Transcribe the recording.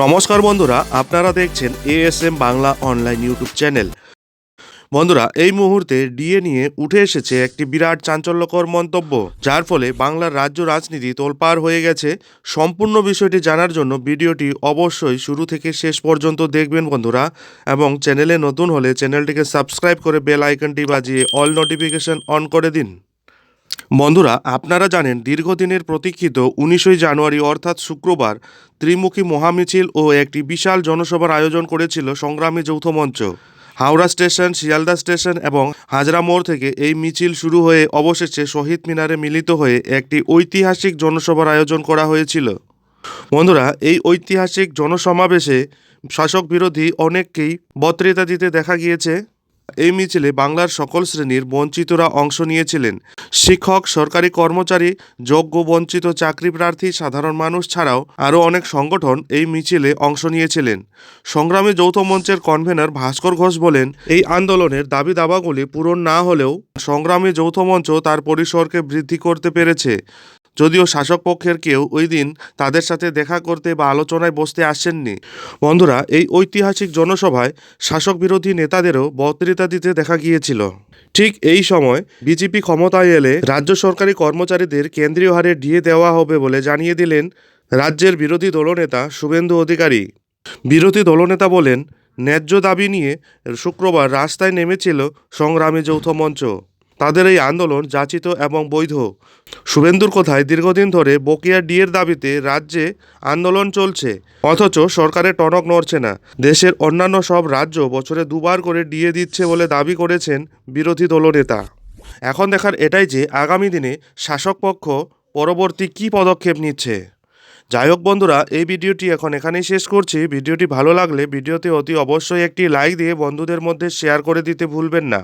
নমস্কার বন্ধুরা, আপনারা দেখছেন ASM Bangla online YouTube channel বন্ধুরা, এই মুহূর্তে ডিএ নিয়ে উঠে এসেছে একটি বিরাট চাঞ্চল্যকর মন্তব্য, যার ফলে বাংলার রাজ্য রাজনীতি তোলপাড় হয়ে গেছে। সম্পূর্ণ বিষয়টি জানার জন্য ভিডিওটি অবশ্যই শুরু থেকে শেষ পর্যন্ত দেখবেন বন্ধুরা, এবং চ্যানেলে নতুন হলে চ্যানেলটিকে সাবস্ক্রাইব করে বেল আইকনটি বাজিয়ে অল নোটিফিকেশন অন করে দিন। বন্ধুরা, আপনারা জানেন দীর্ঘদিনের প্রতীক্ষিত উনিশই জানুয়ারি অর্থাৎ শুক্রবার ত্রিমুখী মহামিছিল ও একটি বিশাল জনসভার আয়োজন করেছিল সংগ্রামী যৌথ মঞ্চ। হাওড়া স্টেশন, শিয়ালদা স্টেশন এবং হাজরা মোড় থেকে এই মিছিল শুরু হয়ে অবশেষে শহীদ মিনারে মিলিত হয়ে একটি ঐতিহাসিক জনসভার আয়োজন করা হয়েছিল। বন্ধুরা, এই ঐতিহাসিক জনসমাবেশে শাসক বিরোধী অনেককেই বক্তৃতা দিতে দেখা গিয়েছে। এই মিছিলে বাংলার সকল শ্রেণির বঞ্চিতরা অংশ নিয়েছিলেন। শিক্ষক, সরকারি কর্মচারী, যোগ্য, বঞ্চিত চাকরি প্রার্থী, সাধারণ মানুষ ছাড়াও আরও অনেক সংগঠন এই মিছিলে অংশ নিয়েছিলেন। সংগ্রামী যৌথ মঞ্চের কনভেনর ভাস্কর ঘোষ বলেন, এই আন্দোলনের দাবি দাবাগুলি পূরণ না হলেও সংগ্রামী যৌথ মঞ্চ তার পরিসরকে বৃদ্ধি করতে পেরেছে। যদিও শাসক পক্ষের কেউ ওই দিন তাদের সাথে দেখা করতে বা আলোচনায় বসতে আসেননি। বন্ধুরা, এই ঐতিহাসিক জনসভায় শাসক বিরোধী নেতাদেরও বক্তৃতা দিতে দেখা গিয়েছিল। ঠিক এই সময় বিজেপি ক্ষমতায় এলে রাজ্য সরকারি কর্মচারীদের কেন্দ্রীয় হারে ডিএ দেওয়া হবে বলে জানিয়ে দিলেন রাজ্যের বিরোধী দলনেতা শুভেন্দু অধিকারী। বিরোধী দলনেতা বলেন, ন্যায্য দাবি নিয়ে শুক্রবার রাস্তায় নেমেছিল সংগ্রামী যৌথ মঞ্চ। তাদের এই আন্দোলন যাচিত এবং বৈধ। শুভেন্দুর কথায় দীর্ঘদিন ধরে বকেয়া ডিএর দাবিতে রাজ্যে আন্দোলন চলছে। অথচ সরকারের টনক নড়ছে না। দেশের অন্যান্য সব রাজ্য বছরে দুবার করে ডিএ দিচ্ছে বলে দাবি করেছেন বিরোধী দলনেতা। এখন দেখার এটাই যে আগামী দিনে শাসক পক্ষ পরবর্তী কী পদক্ষেপ নিচ্ছে। যাই হোক বন্ধুরা, এই ভিডিওটি এখন এখানেই শেষ করছি। ভিডিওটি ভালো লাগলে ভিডিওতে অতি অবশ্যই একটি লাইক দিয়ে বন্ধুদের মধ্যে শেয়ার করে দিতে ভুলবেন না।